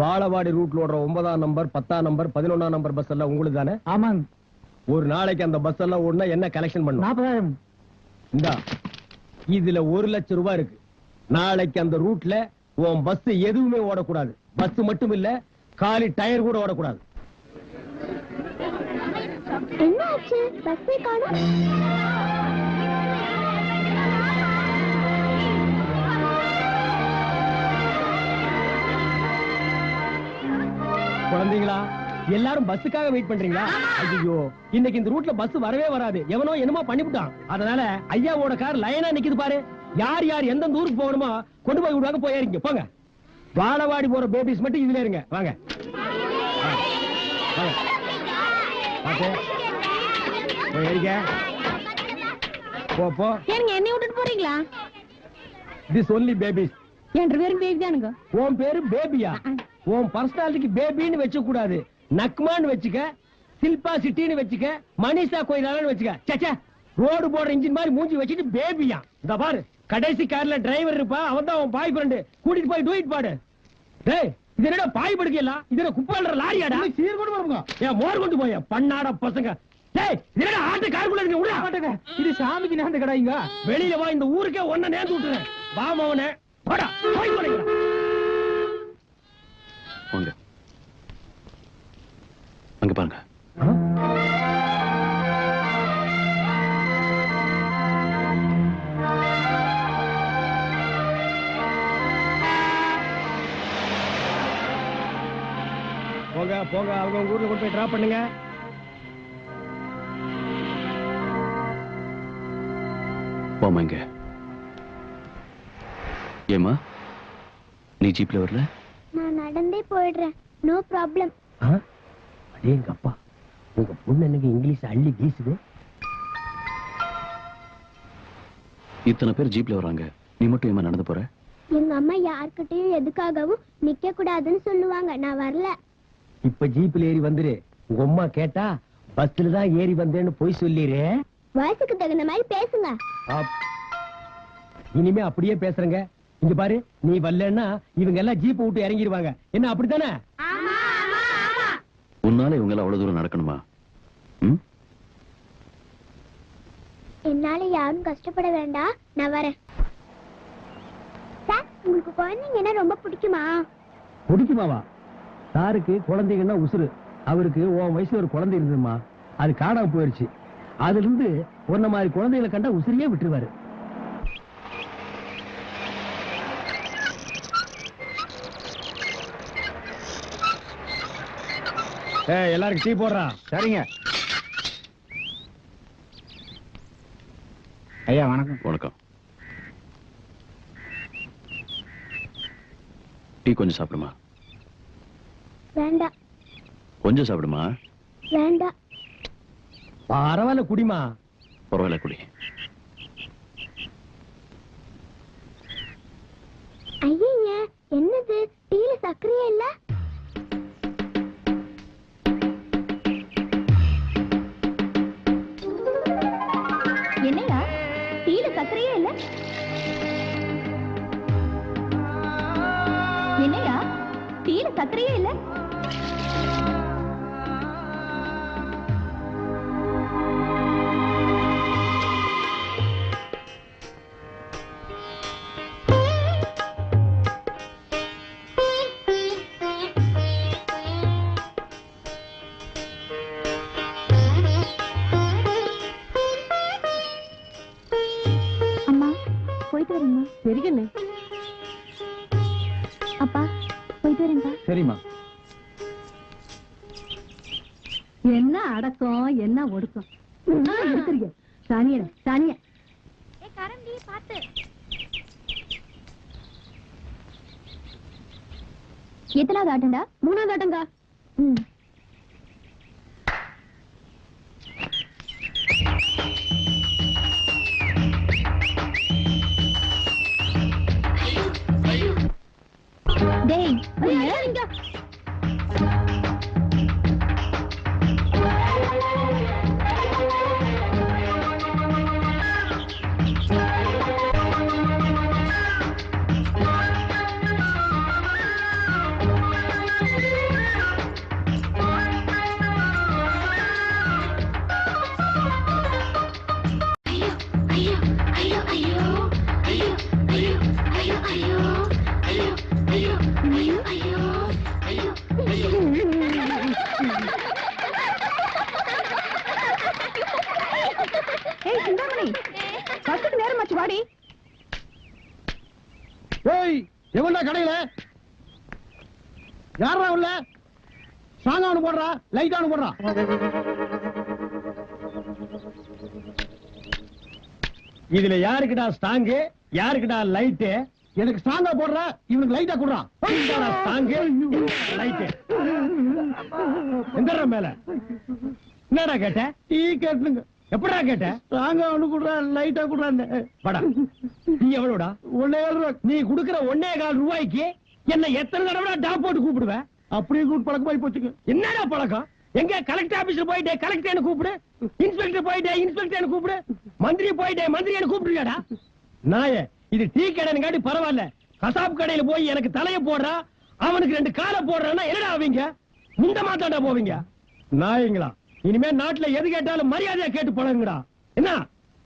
வாழவாடி ரூட்ல ஓடுற ஒன்பதாம் நம்பர் பத்தாம் நம்பர் பதினொன்னாம் நம்பர் பஸ் எல்லாம் உங்களுக்கு தானே ஆமாங்க. ஒரு நாளைக்கு அந்த பஸ் எல்லாம் ஓடுனா என்ன கலெக்ஷன் பண்ணும்? நாற்பதாயிரம் இந்தா இதுல ஒரு லட்சம் ரூபாய் இருக்கு. நாளைக்கு அந்த ரூட்ல உன் பஸ் எதுவுமே ஓடக்கூடாது. பஸ் மட்டும் இல்ல காலி டயர் கூட ஓடக்கூடாது. என்ன ஆச்சு பஸ்ஸே காணோம். குழந்தைங்களா எல்லாரும் பஸ்ஸுக்காக வெயிட் பண்றீங்களா? ஐயோ இன்னைக்கு இந்த ரூட்ல பஸ் வரவே வராது. எவனோ என்னமோ பண்ணிவிட்டான். அதனால ஐயாவோட கார் லைனா நிக்குது பாரு. யார் யார் எந்தெந்த ஊருக்கு போகணுமோ கொண்டு போய் விடுவாங்க போய் ஏறிங்க போங்க. வாழவாடி போற பேபிஸ் மட்டும் இதுல இருங்க. வாங்க. போ போ. என்னை விட்டுட்டு போறீங்களா? திஸ் ஒன்லி பேபிஸ் என் பேரும் பேபி தானுங்க. உன் பேரு பேபியா உன் பர்சனாலிட்டிக்கு பேபின்னு வச்ச கூடாது. நக்மான்னு வச்சுக்க சில்பா சிட்டின்னு வச்சுக்க மனிஷா கோயிலான்னு வச்சுக்க. சச்சா ரோடு போடுற இன்ஜின் மாதிரி மூஞ்சி வச்சுட்டு பேபியா இந்த பாரு. கடைசி கார்ல டிரைவர் இருப்பா அவன் தான் பாய் ஃப்ரெண்டு கூட்டிட்டு போய் டூயிட் பாடு. டேய் இது என்னடா பாய் படுக்கையெல்லாம் இது என்ன குப்பாடுற லாரியாடா? சீர் கொண்டு வருங்க ஏன் மோர் கொண்டு போய பண்ணாட பசங்க. டேய் இது என்னடா ஆட்டு காருக்குள்ள இருக்கு? விடா மாட்டேங்க. இது சாமிக்கு நேர்ந்த கடாய்ங்க வெளியில வா இந்த ஊருக்கே ஒன்ன நேர்ந்து விட்டுறேன். வா மவனே. போடா போய் போடுங்க வாங்க. அங்க பாருங்க. போங்க போங்க அவங்க உங்க ஊர்ல கொண்டு போய் டிராப் பண்ணுங்க. போமா இங்க. ஏமா நீ ஜீப்ல வரல? நான் நடந்தே போயிடுறேன். நோ ப்ராப்ளம் அதே எங்க அப்பா. உங்க பொண்ணு எனக்கு இங்கிலீஷ் அள்ளி வீசுது? இத்தனை பேர் ஜீப்ல வராங்க. நீ மட்டும் ஏமா நடந்து போற? எங்க அம்மா யார்கிட்டயும் எதுக்காகவும் நிக்க கூடாதுன்னு சொல்லுவாங்க. நான் வரல. இப்ப ஜீப்ல ஏறி வந்துரு. உங்க அம்மா கேட்டா பஸ்ல தான் ஏறி வந்தேன்னு போய் சொல்லிரு. வயசுக்கு தகுந்த மாதிரி பேசுங்க. இனிமே அப்படியே பேசுறேங்க. இங்க பாரு நீ வரலன்னா இவங்க எல்லாம் ஜீப் விட்டு இறங்கிடுவாங்க என்ன அப்படித்தானே? உன்னால இவங்க எல்லாம் அவ்வளவு தூரம் நடக்கணுமா? என்னால யாரும் கஷ்டப்பட வேண்டாம் நான் வரேன். சார் உங்களுக்கு குழந்தைங்கன்னா ரொம்ப பிடிக்குமா? பிடிக்குமாவா? சாருக்கு குழந்தைங்கன்னா உசுரு அவருக்கு உன் வயசுல ஒரு குழந்தை இருந்ததுமா? அது காணாம போயிடுச்சு அதுல இருந்து உன்ன மாதிரி குழந்தைகளை கண்டா உசுரியே விட்டுருவாரு. ஏய் எல்லாருக்கும் டீ போடுறா. சரிங்க. ஐயா வணக்கம். வணக்கம். டீ கொஞ்சம் சாப்பிடுமா? வேண்டாம். கொஞ்சம் சாப்பிடுமா? வேண்டாம். பரவாயில்ல குடிமா. பரவாயில்ல குடி. ஐயய்ய என்ன அடக்கம் என்ன ஒடுக்கம்? இருக்கிறீங்க சானிய சானிய கரண்டி பாத்து. எத்தனாவது ஆட்டம்டா? மூணாவது ஆட்டங்கா ம். டேய் ஏய் எவன்டா கடையில? யாரா உள்ள? சாங்கா ஒண்ணு போடுறா லைட்டா ஒண்ணு போடுறா. இதுல யாருக்குடா ஸ்டாங்கு யாருக்குடா லைட்டு எனக்கு ஸ்ட்ராங்கா போடுற இவனுக்கு லைட்டா குடுறா. ஸ்டாங்கு லைட்டு எந்த மேல. என்னடா கேட்ட? டீ கேட்டுங்க. எப்படா கேட்ட? ஸ்ட்ராங்கா ஒண்ணு குடுறா லைட்டா குடுறான்னு. படா நீ எவ்வளவுடா ஒன்னே ரூபா. நீ குடுக்கிற ஒன்னே கால் ரூபாய்க்கு என்ன எத்தனை தடவை டாப் போட்டு கூப்பிடுவ? அப்படியே கூட்டு பழக்கமாயி போச்சுங்க. என்னடா பழக்கம்? எங்க கலெக்டர் ஆபீஸ்ல போயிட்டே கலெக்டர் கூப்பிடு. இன்ஸ்பெக்டர் போயிட்டே இன்ஸ்பெக்டர் கூப்பிடு. மந்திரி போயிட்டே மந்திரி கூப்பிடுறியாடா? நாய இது டீ கடைங்காட்டி பரவாயில்ல. கசாப் கடையில போய் எனக்கு தலைய போடுறா அவனுக்கு ரெண்டு காலை போடுறான்னா என்னடா அவங்க இந்த மாத்தாண்டா போவீங்க? நாயங்களா இனிமே நாட்டுல எது கேட்டாலும் மரியாதையா கேட்டு பழகுங்கடா. என்ன?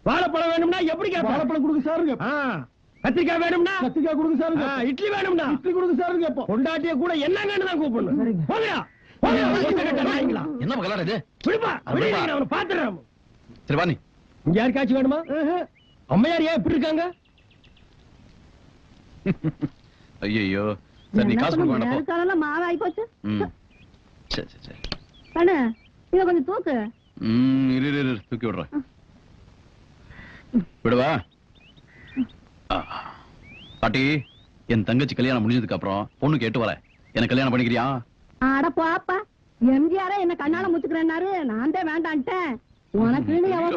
வாழைப்பழம் வேணும்னா எப்படி வாழைப்பழம் கொடுங்க சாருங்க கத்திரிக்காய் வேணும்னா? கத்திரிக்காய் கொடுங்க சாருங்க இட்லி வேணும்னா? இட்லி கொடுங்க சாருங்க இப்போ பொண்டாட்டிய கூட என்னங்கன்னு தான் கூப்பிடணும். நாய்ங்களா. என்ன கலாடா இது? விடுப்பா, விடுப்பா. அவனை. சரி இங்க யாருக்காச்சும் வேணுமா? அம்மையார் ஏன் இப்படி இருக்காங்க? ஐயோ சரி நீ காசு கொடுக்க வேண்டாம். நேரக்காலம் மாவாய் போச்சு சரி சரி சரி. கண்ணு இத கொஞ்சம் தூக்கு. ம் இரு இரு, இரு தூக்கி விடுறேன். விடுவா. பாட்டி என் தங்கச்சி கல்யாணம் முடிஞ்சதுக்கு அப்புறம் பொண்ணு கேட்டு வரேன். எனக்கு கல்யாணம் பண்ணிக்கிறியா? அட போப்பா எம்ஜிஆரே என்ன கண்ணால முச்சுக்கிறேன்னாரு நான் தான் வேண்டான்ட்டேன். உனக்குன்னு எவன்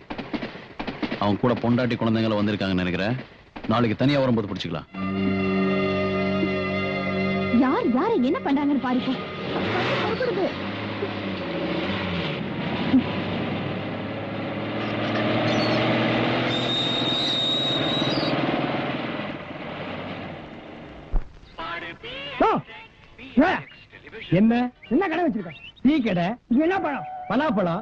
அவன் கூட பொண்டாட்டி குழந்தைங்கள வந்திருக்காங்கன்னு நினைக்கிறேன். நாளைக்கு தனியா வரும்போது பிடிச்சிக்கலாம். யார் யாரை என்ன பண்றாங்கன்னு பாருப்போம் என்ன? என்ன கடை வச்சிருக்க? டீ கடை? என்ன பழம்? பலாப்பழம்?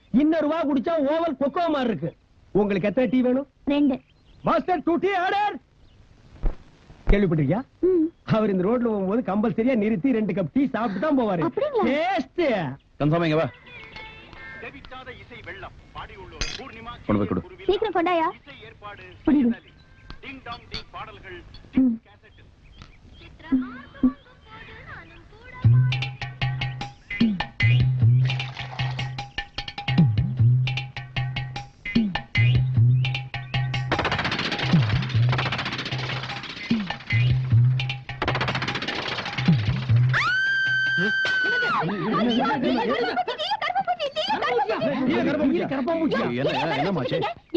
இன்னொரு வா குடிச்சா ஓவல் கொக்கோ மாதிரி இருக்கு. உங்களுக்கு எத்தனை டீ வேணும்? ரெண்டு. மாஸ்டர் டூ டீ ஆர்டர் கேள்விப்பட்டிருக்கியா. அவர் இந்த ரோட்ல போகும்போது கம்பல்சரியா நிறுத்தி ரெண்டு கப் டீ சாப்பிட்டு தான் போவாரு? டேஸ்ட் கன்சாமி இங்க வா. சீக்கிரம் கொண்டாயா?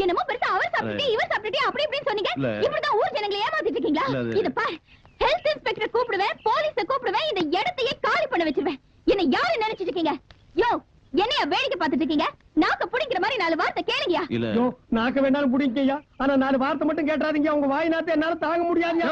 என்னமோ பெருசா அவர் சாப்பிட்டுட்டு இவர் அப்படி இப்படின்னு சொன்னீங்க. இப்படிதான் ஊர் ஜனங்களை ஏமாத்திட்டு இருக்கீங்களா? இது பார் ஹெல்த் இன்ஸ்பெக்டர் கூப்பிடுவேன் போலீஸ கூப்பிடுவேன் இந்த இடத்தையே காலி பண்ண வச்சிருவேன். என்ன யாரு நினைச்சிட்டு இருக்கீங்க? யோ என்னைய வேடிக்கை பார்த்துட்டு இருக்கீங்க? நாக்க புடிக்கிற மாதிரி நாலு வார்த்தை கேளுங்கயா இல்ல. ஐயோ, நாக்க வேணாலும் புடிங்கய்யா ஆனா நாலு வார்த்தை மட்டும் கேட்டாதீங்க உங்க வாய் நாத்த என்னால தாங்க முடியாதுயா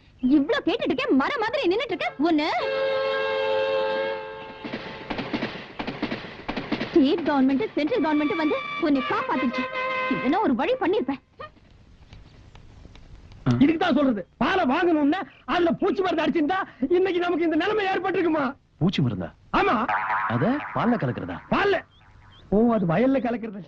இவ்ளோ கேட்டுட்டு இருக்கேன் மர மாதிரி நின்னுட்டு இருக்க ஒண்ணு. ஸ்டேட் கவர்மெண்ட் சென்ட்ரல் கவர்மெண்ட் வந்து உன்னை காப்பாத்துச்சு இதெல்லாம் ஒரு வழி பண்ணிருப்பேன். இதுக்கு தான் சொல்றது. பாலை வாங்கணும்னா அதுல பூச்சி மருந்து அடிச்சிருந்தா இன்னைக்கு நமக்கு இந்த நிலைமை ஏற்பட்டிருக்குமா? பூச்சி மருந்தா? ஆமா. அத பால்ல கலக்குறதா? பால்ல. ஓ அது வயல்ல கலக்கிறது.